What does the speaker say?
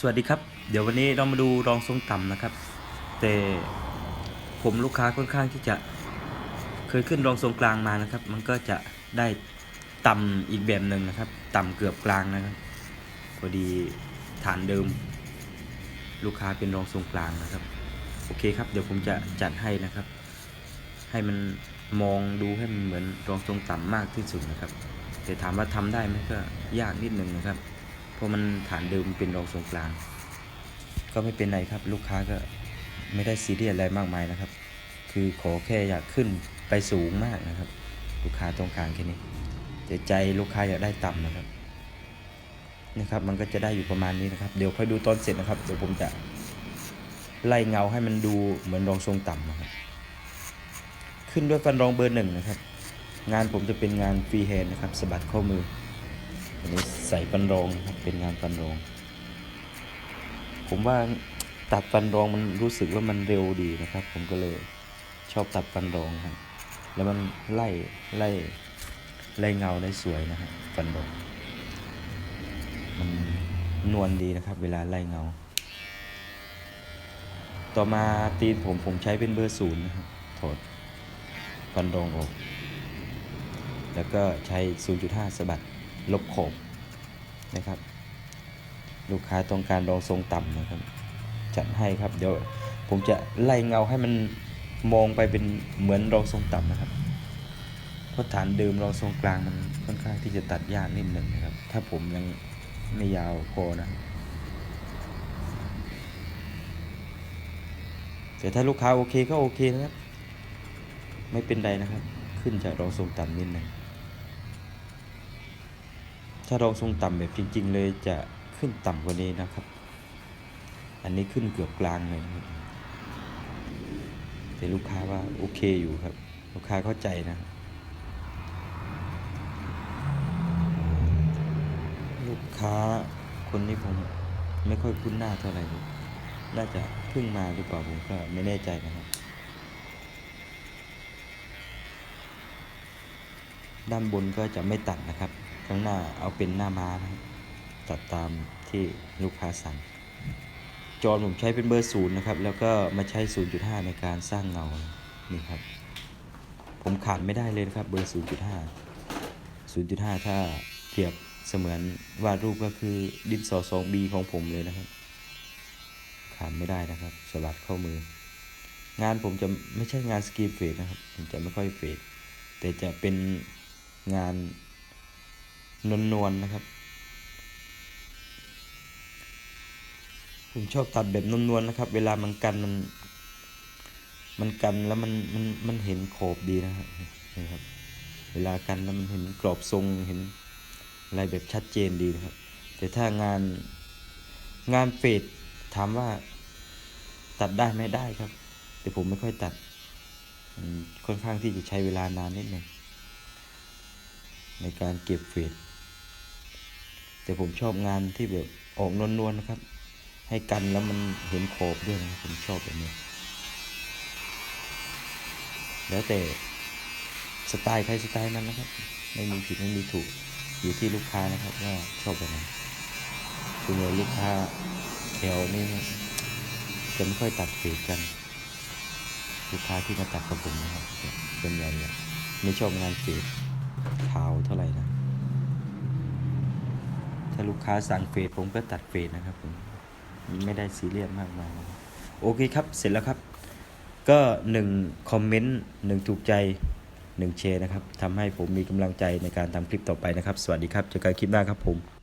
สวัสดีครับ เดี๋ยววันนี้เรามาดูรองทรงต่ำนะครับ แต่ผมลูกค้าค่อนข้างที่จะเคยขึ้นรองทรงกลางมานะครับ มันก็จะได้ต่ำอีกแบบหนึ่งนะครับ ต่ำเกือบกลางนะครับพอดีฐานเดิม ลูกค้าเป็นรองทรงกลางนะครับ โอเคครับ เดี๋ยวผมจะจัดให้นะครับ ให้มันมองดูให้มันเหมือนรองทรงต่ำมากที่สุดนะครับ แต่ถามว่าทำได้ไหมก็ยากนิดนึงนะครับ เพราะมันฐานเดิมเป็นรองทรงกลาง ก็ไม่เป็นไรครับ ลูกค้าก็ไม่ได้ซีเรียสอะไรมากมายนะครับ คือขอแค่อยากขึ้นไปสูงมากนะครับ ลูกค้าต้องการแค่นี้แต่ใจลูกค้าอยากได้ต่ำนะครับนะครับ มันก็จะได้อยู่ประมาณนี้นะครับ เดี๋ยวค่อยดูตอนเสร็จนะครับ เดี๋ยวผมจะไล่เงาให้มันดูเหมือนรองทรงต่ำนะครับ ขึ้นด้วยฟันรองเบอร์หนึ่งนะครับ งานผมจะเป็นงานฟรีแฮนด์นะครับสะบัดข้อมือ อันนี้ใส่ฟันรองครับเป็นงานฟันรอง ผมว่าตัดฟันรองมันรู้สึกว่ามันเร็วดีนะครับ ผมก็เลยชอบตัดฟันรองครับ แล้วมันไล่ไล่ไล่เงาได้สวยนะครับฟันรองมันนวลดีนะครับ เวลาไล่เงา ต่อมาตีนผมผมใช้เป็นเบอร์ศูนย์นะครับถอดฟันรองออก แล้วก็ใช้ 0.5สะบัดลบขอบ นะครับ ลูกค้าต้องการรองทรงต่ำนะครับ จัดให้ครับ เดี๋ยวผมจะไล่เงาให้มันมองไปเป็นเหมือนรองทรงต่ำนะครับเพราะฐานเดิมรองทรงกลางมันค่อนข้างที่จะตัดยากนิดหนึ่งนะครับ ถ้าผมยังไม่ยาวพอนะแต่ถ้าลูกค้าโอเคก็โอเคนะครับ ไม่เป็นไรนะครับ ขึ้นจากรองทรงต่ำนิดหนึ่ง ถ้ารองทรงต่ำแบบจริง ๆ เลยจะขึ้นต่ำกว่านี้นะครับ อันนี้ขึ้นเกือบกลางเลยแต่ลูกค้าว่าโอเคอยู่ครับ ลูกค้าเข้าใจนะ ลูกค้าคนนี้ผมไม่ค่อยคุ้นหน้าเท่าไหร่น่าจะเพิ่งมาหรือเปล่าผมก็ไม่แน่ใจนะครับด้านบนก็จะไม่ตัดนะครับ ข้างหน้าเอาเป็นหน้าม้านะครับตัดตามที่ลูกค้าสั่ง จอผมใช้เป็นเบอร์ศูนย์นะครับ แล้วก็มาใช้ 0.5 ในการสร้างเงา นี่ครับ ผมขาดไม่ได้เลยนะครับ เบอร์ 0.5 0.5 ถ้าเทียบเสมือนวาดรูปก็คือดินสอ 2B ของผมเลยนะครับขาดไม่ได้นะครับ สลัดเข้ามือ งานผมจะไม่ใช่งานสกรีนเฟดนะครับ ผมจะไม่ค่อยเฟดแต่จะเป็นงาน นวลนวลๆนะครับ ผมชอบตัดแบบนวลนวลๆนะครับ เวลามันกันมัน มันกันแล้วมันมันมันเห็นขอบดีนะครับนี่ครับ เวลากันแล้วมันเห็นกรอบทรงเห็นอะไรแบบชัดเจนดีนะครับ แต่ถ้างานงานเฟดถามว่าตัดได้ไหมได้ครับ แต่ผมไม่ค่อยตัดค่อนข้างที่จะใช้เวลานานนิดหนึ่งในการเก็บเฟด แต่ผมชอบงานที่แบบออกนวลๆนะครับ ให้กันแล้วมันเห็นขอบด้วยนะผมชอบแบบนี้ แล้วแต่สไตล์ใครสไตล์มันนะครับ ไม่มีผิดไม่มีถูกอยู่ที่ลูกค้านะครับว่าชอบแบบไหนส่วนใหญ่ลูกค้าแถวนี้จะไม่ค่อยตัดเฟดกัน ลูกค้าที่มาตัดกับผมนะครับส่วนใหญ่ไม่ชอบงานเฟดขาวเท่าไหร่นะ ถ้าลูกค้าสั่งเฟดผมก็ตัดเฟดนะครับผมไม่ได้ซีเรียสมากมายโอเคครับเสร็จแล้วครับ ก็หนึ่งคอมเมนต์หนึ่งถูกใจหนึ่งแชร์นะครับทำให้ผมมีกำลังใจในการทำคลิปต่อไปนะครับ สวัสดีครับเจอกันคลิปหน้าครับผม